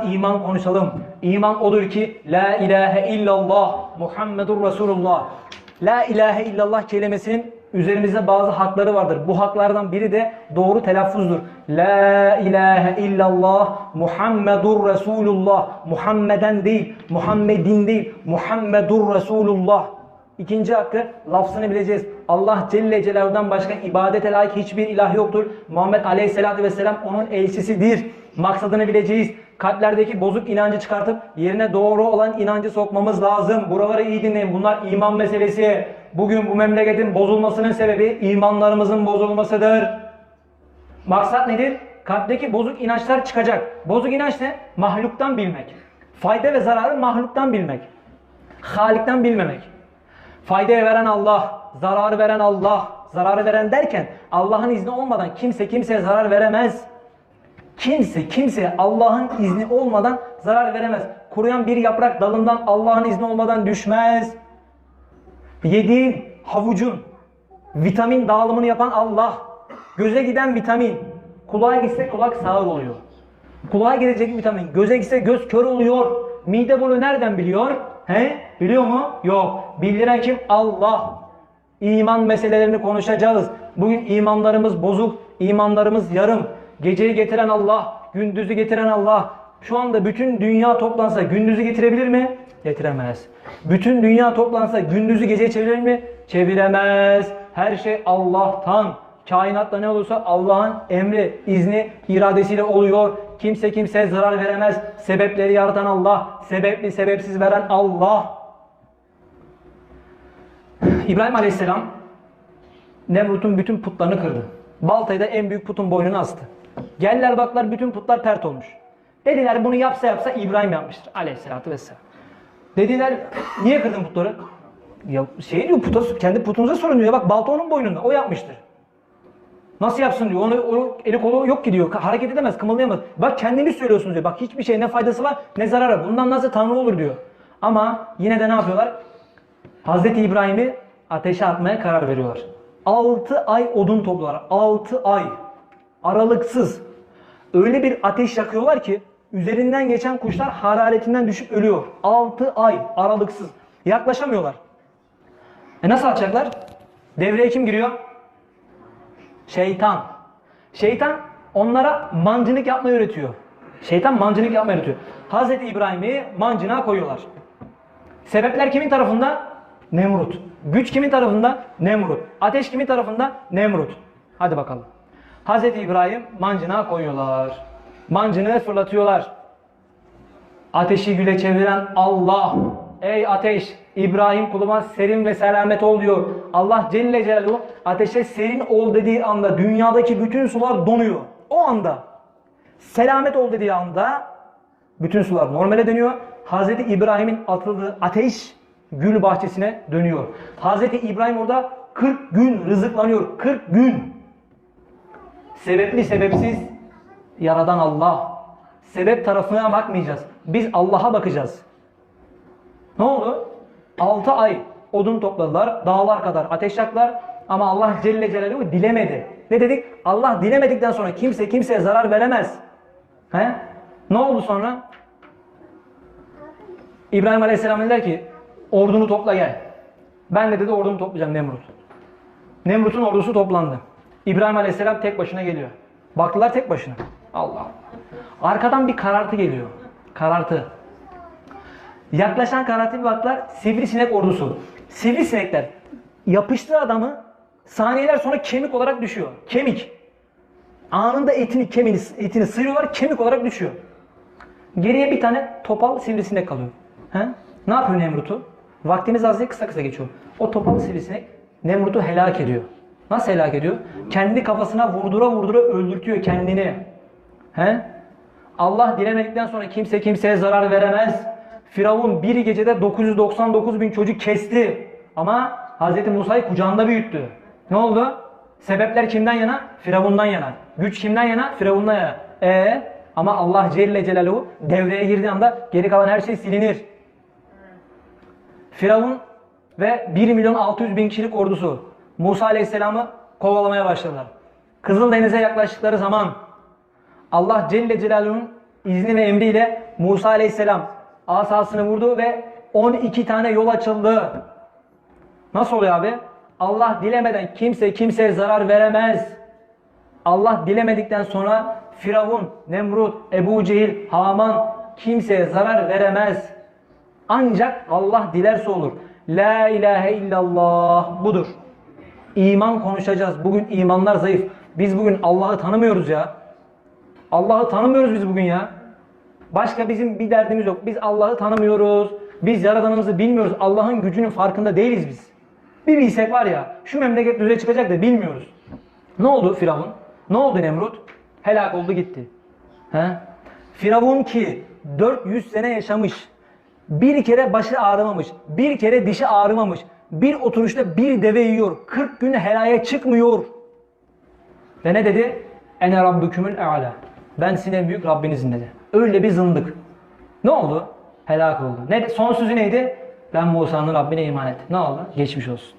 Biraz iman konuşalım. İman odur ki La ilahe illallah Muhammedur Resulullah. La ilahe illallah kelimesinin üzerimizde bazı hakları vardır. Bu haklardan biri de doğru telaffuzdur. La ilahe illallah Muhammedur Resulullah. Muhammeden değil, Muhammedin değil, Muhammedur Resulullah. İkinci hakkı lafzını bileceğiz. Allah Celle Celaluhu'dan başka ibadete layık hiçbir ilah yoktur. Muhammed Aleyhisselatü Vesselam onun elçisidir. Maksadını bileceğiz. Kalplerdeki bozuk inancı çıkartıp yerine doğru olan inancı sokmamız lazım. Buraları iyi dinleyin. Bunlar iman meselesi. Bugün bu memleketin bozulmasının sebebi imanlarımızın bozulmasıdır. Maksat nedir? Kalpteki bozuk inançlar çıkacak. Bozuk inanç ne? Mahluktan bilmek. Fayda ve zararı mahluktan bilmek. Halikten bilmemek. Faydayı veren Allah, zararı veren Allah. Zararı veren derken Allah'ın izni olmadan kimse kimseye zarar veremez. Kimse kimseye Allah'ın izni olmadan zarar veremez. Kuruyan bir yaprak dalından Allah'ın izni olmadan düşmez. Yediğin havucun vitamin dağılımını yapan Allah. Göze giden vitamin. Kulağa gitse kulak sağır oluyor. Kulağa gidecek vitamin. Göze gitse göz kör oluyor. Mide bunu nereden biliyor? He? Biliyor mu? Yok. Bildiren kim? Allah. İman meselelerini konuşacağız. Bugün imanlarımız bozuk, imanlarımız yarım. Geceyi getiren Allah, gündüzü getiren Allah. Şu anda bütün dünya toplansa gündüzü getirebilir mi? Getiremez. Bütün dünya toplansa gündüzü geceye çevirir mi? Çeviremez. Her şey Allah'tan. Kainatta ne olursa Allah'ın emri, izni, iradesiyle oluyor. Kimse kimseye zarar veremez. Sebepleri yaratan Allah, sebepli sebepsiz veren Allah. İbrahim Aleyhisselam Nemrut'un bütün putlarını kırdı. Baltayı da en büyük putun boynuna astı. Geldiler baklar bütün putlar pert olmuş. Dediler bunu yapsa yapsa İbrahim yapmıştır aleyhissalatü vesselam. Dediler niye kırdın putları? Ya şey diyor puta, kendi putunuza sorun diyor. Bak balta onun boynunda o yapmıştır. Nasıl yapsın diyor. Onu, onu eli kolu yok ki diyor. Hareket edemez, kımıldayamaz. Bak kendiniz söylüyorsunuz diyor. Bak hiçbir şey ne faydası var ne zararı. Bundan nasıl tanrı olur diyor. Ama yine de ne yapıyorlar? Hazreti İbrahim'i ateşe atmaya karar veriyorlar. 6 ay odun topluyorlar. 6 ay. Aralıksız. Öyle bir ateş yakıyorlar ki üzerinden geçen kuşlar hararetinden düşüp ölüyor. 6 ay aralıksız. Yaklaşamıyorlar. E nasıl atacaklar? Devreye kim giriyor? Şeytan. Şeytan onlara mancınık yapmayı öğretiyor. Şeytan mancınık yapmayı öğretiyor. Hazreti İbrahim'i mancına koyuyorlar. Sebepler kimin tarafında? Nemrut. Güç kimin tarafında? Nemrut. Ateş kimin tarafında? Nemrut. Hadi bakalım. Hazreti İbrahim mancına koyuyorlar. Mancını fırlatıyorlar. Ateşi güle çeviren Allah. Ey ateş İbrahim kuluma serin ve selamet ol diyor. Allah Celle Celaluhu ateşe serin ol dediği anda dünyadaki bütün sular donuyor. O anda selamet ol dediği anda bütün sular normale dönüyor. Hazreti İbrahim'in atıldığı ateş gül bahçesine dönüyor. Hazreti İbrahim orada 40 gün rızıklanıyor. 40 gün. Sebepli sebepsiz yaradan Allah. Sebep tarafına bakmayacağız. Biz Allah'a bakacağız. Ne oldu? 6 ay odun topladılar. Dağlar kadar ateş yaktılar. Ama Allah Celle Celaluhu dilemedi. Ne dedik? Allah dilemedikten sonra kimse kimseye zarar veremez. He? Ne oldu sonra? İbrahim Aleyhisselam dediler ki ordunu topla gel. Ben de dedi ordumu toplayacağım Nemrut. Nemrut'un ordusu toplandı. İbrahim Aleyhisselam tek başına geliyor. Baktılar tek başına. Allah Allah. Arkadan bir karartı geliyor. Karartı. Yaklaşan karartı bir baktılar sivrisinek ordusu. Sivrisinekler yapıştığı adamı saniyeler sonra kemik olarak düşüyor. Kemik. Anında etini kemiğini etini sıyırıyorlar kemik olarak düşüyor. Geriye bir tane topal sivrisinek kalıyor. He? Ne yapıyor Nemrut'u? Vaktimiz az diye kısa kısa geçiyor. O topal sivrisinek Nemrut'u helak ediyor. Nasıl helak ediyor? Kendi kafasına vurdura vurdura öldürtüyor kendini. He? Allah dilemedikten sonra kimse kimseye zarar veremez. Firavun bir gecede 999 bin çocuk kesti. Ama Hz. Musa'yı kucağında büyüttü. Ne oldu? Sebepler kimden yana? Firavundan yana. Güç kimden yana? Firavundan yana. E ama Allah Celle Celaluhu devreye girdiği anda geri kalan her şey silinir. Firavun ve 1 milyon 600 bin kişilik ordusu Musa Aleyhisselam'ı kovalamaya başladılar. Kızıldeniz'e yaklaştıkları zaman Allah Celle Celaluhu'nun izni ve emriyle Musa aleyhisselam asasını vurdu ve 12 tane yol açıldı. Nasıl oluyor abi? Allah dilemeden kimse kimseye zarar veremez. Allah dilemedikten sonra Firavun, Nemrut, Ebu Cehil, Haman kimseye zarar veremez. Ancak Allah dilerse olur. La ilahe illallah budur. İman konuşacağız. Bugün imanlar zayıf. Biz bugün Allah'ı tanımıyoruz ya. Allah'ı tanımıyoruz biz bugün ya. Başka bizim bir derdimiz yok. Biz Allah'ı tanımıyoruz. Biz yaradanımızı bilmiyoruz. Allah'ın gücünün farkında değiliz biz. Bir bilsek var ya şu memleket düzeye çıkacak da bilmiyoruz. Ne oldu Firavun? Ne oldu Nemrut? Helak oldu gitti. He? Firavun ki 400 sene yaşamış. Bir kere başı ağrımamış. Bir kere dişi ağrımamış. Bir oturuşta bir deve yiyor. 40 gün helaya çıkmıyor. Ve ne dedi? Ene rabbükümül e'ala. Ben sizin en büyük Rabbinizim dedi. Öyle bir zındık. Ne oldu? Helak oldu. Ne, son sözü neydi? Ben Musa'nın Rabbine iman ettim. Ne oldu? Geçmiş olsun.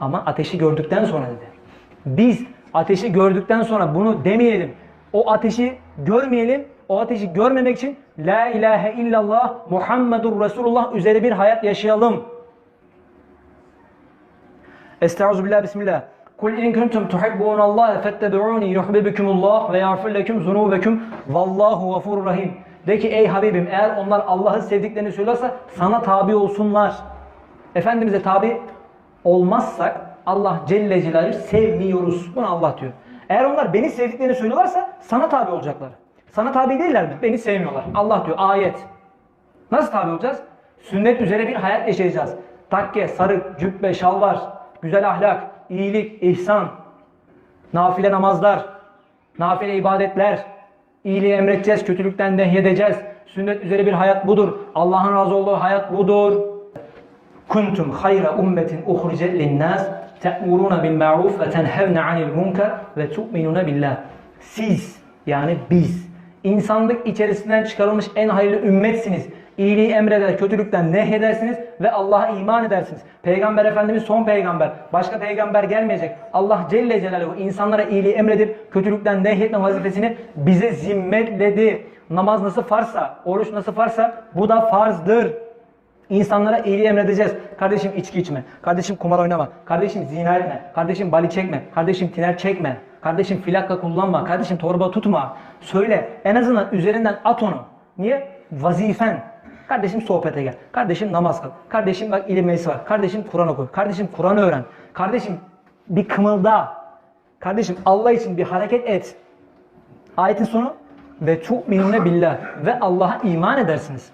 Ama ateşi gördükten sonra dedi. Biz ateşi gördükten sonra bunu demeyelim. O ateşi görmeyelim. O ateşi görmemek için La ilahe illallah Muhammedur Resulullah üzeri bir hayat yaşayalım. Estaizu billah bismillah. Kul in kuntum tuhibbunallaha fettebi'uni yuhibbukumullah ve yaghfir lekum zunubekum vallahu gafurur rahim. De ki ey Habibim eğer onlar Allah'ı sevdiklerini söylerse sana tabi olsunlar. Efendimiz'e tabi olmazsak Allah Celle Celaluhu sevmiyoruz. Bunu Allah diyor. Eğer onlar beni sevdiklerini söylüyorlarsa sana tabi olacaklar. Sana tabi değiller mi? Beni sevmiyorlar. Allah diyor ayet. Nasıl tabi olacağız? Sünnet üzere bir hayat yaşayacağız. Takke, sarık, cübbe, şalvar, güzel ahlak, iyilik, ihsan, nafile namazlar, nafile ibadetler, iyiliği emredeceğiz, kötülükten nehyedeceğiz. Sünnet üzere bir hayat budur. Allah'ın razı olduğu hayat budur. Kuntum hayra ummetin uhricet linnas te'muruna bil ma'ruf ve tenhevne anil munker ve tu'minuna billah. Siz yani biz insanlık içerisinden çıkarılmış en hayırlı ümmetsiniz. İyiliği emreder, kötülükten nehyedersiniz ve Allah'a iman edersiniz. Peygamber Efendimiz son peygamber. Başka peygamber gelmeyecek. Allah Celle Celaluhu insanlara iyiliği emredip kötülükten nehyetme vazifesini bize zimmetledi. Namaz nasıl farsa, oruç nasıl farsa bu da farzdır. İnsanlara iyiliği emredeceğiz. Kardeşim içki içme. Kardeşim kumar oynama. Kardeşim zina etme. Kardeşim bali çekme. Kardeşim tiner çekme. Kardeşim filakka kullanma. Kardeşim torba tutma. Söyle. En azından üzerinden at onu. Niye? Vazifen. Kardeşim sohbete gel. Kardeşim namaz kıl. Kardeşim bak ilim meclisi var. Kardeşim Kur'an oku. Kardeşim Kur'an öğren. Kardeşim bir kımılda. Kardeşim Allah için bir hareket et. Ayetin sonu ve tu'minune billah ve Allah'a iman edersiniz.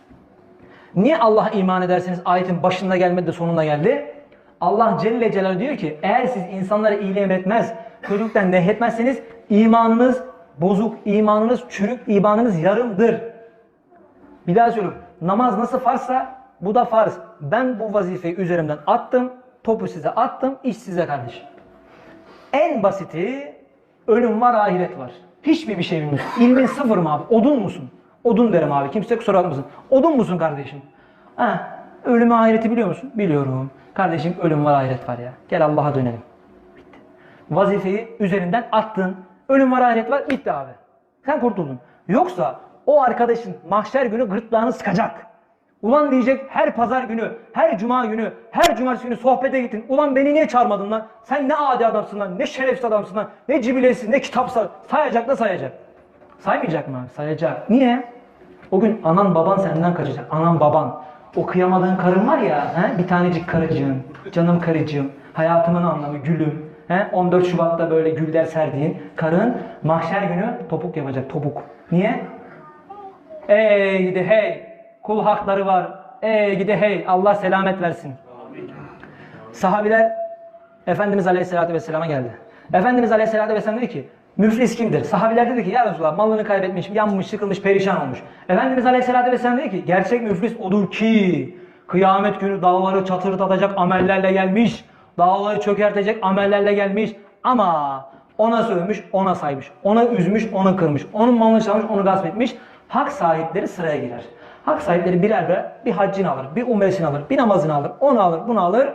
Niye Allah'a iman edersiniz ayetin başında gelmedi de sonunda geldi? Allah Celle Celaluhu diyor ki eğer siz insanlara iyiliği emretmez, kötülükten nehyetmezseniz imanınız bozuk, imanınız çürük, imanınız yarımdır. Bir daha söylüyorum. Namaz nasıl farsa bu da farz. Ben bu vazifeyi üzerimden attım, topu size attım, iş size kardeşim. En basiti ölüm var, ahiret var. Hiçbir bir şey bilmiyorsun. İlmin sıfır mı abi? Odun musun? Odun derim abi. Kimse kusura bakmasın. Odun musun kardeşim? Ha, ölümü ahireti biliyor musun? Biliyorum. Kardeşim ölüm var, ahiret var ya. Gel Allah'a dönelim. Bitti. Vazifeyi üzerinden attın. Ölüm var, ahiret var. Bitti abi. Sen kurtuldun. Yoksa o arkadaşın mahşer günü gırtlağını sıkacak. Ulan diyecek her pazar günü, her cuma günü, her cumartesi günü sohbete gittin. Ulan beni niye çağırmadın lan? Sen ne adi adamsın lan, ne şerefsiz adamsın lan, ne cibilesiz, ne kitapsa sayacak da sayacak. Saymayacak mı abi? Sayacak. Niye? O gün anan baban senden kaçacak. Anan baban. O kıyamadığın karın var ya, he? bir tanecik karıcığım, canım karıcığım, hayatımın anlamı, gülüm. He? 14 Şubat'ta böyle güller serdiğin karın mahşer günü topuk yapacak, topuk. Niye? Ey gidi hey, kul hakları var. Ey gidi hey, Allah selamet versin. Sahabiler Efendimiz Aleyhisselatü Vesselam'a geldi. Efendimiz Aleyhisselatü Vesselam dedi ki müflis kimdir? Sahabiler dedi ki ya Resulallah malını kaybetmiş, yanmış, sıkılmış, perişan olmuş. Efendimiz Aleyhisselatü Vesselam dedi ki gerçek müflis odur ki kıyamet günü dağları çatırdatacak amellerle gelmiş. Dağları çökertecek amellerle gelmiş. Ama ona sövmüş, ona saymış. Ona üzmüş, onu kırmış. Onun malını çalmış, onu gasp etmiş. Hak sahipleri sıraya girer. Hak sahipleri birer birer bir haccını alır, bir umresini alır, bir namazını alır, onu alır, bunu alır.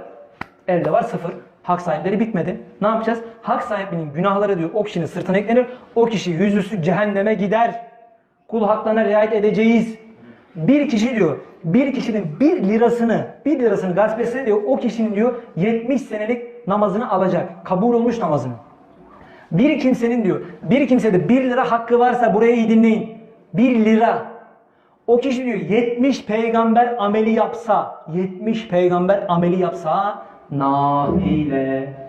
Elde var sıfır. Hak sahipleri bitmedi. Ne yapacağız? Hak sahibinin günahları diyor o kişinin sırtına eklenir. O kişi yüzüstü cehenneme gider. Kul haklarına riayet edeceğiz. Bir kişi diyor, bir kişinin bir lirasını, bir lirasını gasp etse diyor, o kişinin diyor 70 senelik namazını alacak. Kabul olmuş namazını. Bir kimsenin diyor, bir kimsede 1 lira hakkı varsa burayı iyi dinleyin. 1 lira. O kişi diyor 70 peygamber ameli yapsa, 70 peygamber ameli yapsa nafile.